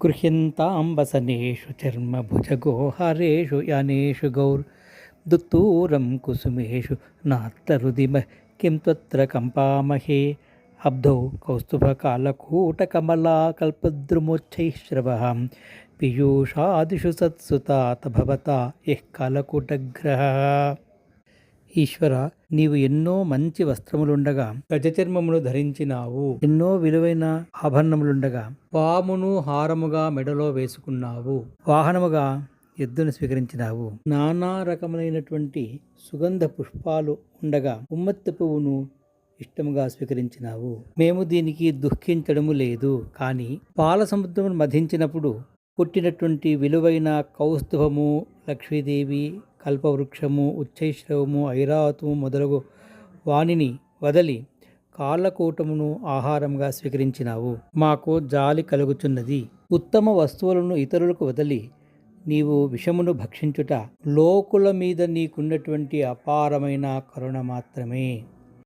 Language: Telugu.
గృహ్యంతాంబసనేషు చర్మభుజగోహారేషు యానేషు గౌర్ దుత్తూరం కుసుమేషు నాత్తరుదిమ కిం త్వత్ర కంపామహే అబ్ధౌ కౌస్తుభకాలకూటకమలాకల్పద్రుమోచ్చైశ్రవ పీయూషాదిషు సత్సుతాత భవతా యః కాలకూటగ్రహ ఈశ్వర నీవు ఎన్నో మంచి వస్త్రములుండగా గజచర్మమును ధరించినావు. ఎన్నో విలువైన ఆభరణములుండగా పామును హారముగా మెడలో వేసుకున్నావు. వాహనముగా ఎద్దును స్వీకరించినావు. నానా రకములైనటువంటి సుగంధ పుష్పాలు ఉండగా ఉమ్మత్తి పువ్వును ఇష్టముగా స్వీకరించినావు. మేము దీనికి దుఃఖించడము లేదు. కానీ పాల సముద్రమును మధించినప్పుడు పుట్టినటువంటి విలువైన కౌస్తుభము లక్ష్మీదేవి కల్పవృక్షము ఉచ్చైశ్రవము ఐరావతము మొదలగు వానిని వదలి కాళ్ళకూటమును ఆహారంగా స్వీకరించినావు. మాకు జాలి కలుగుచున్నది. ఉత్తమ వస్తువులను ఇతరులకు వదలి నీవు విషమును భక్షించుట లోకుల మీద నీకున్నటువంటి అపారమైన కరుణ మాత్రమే.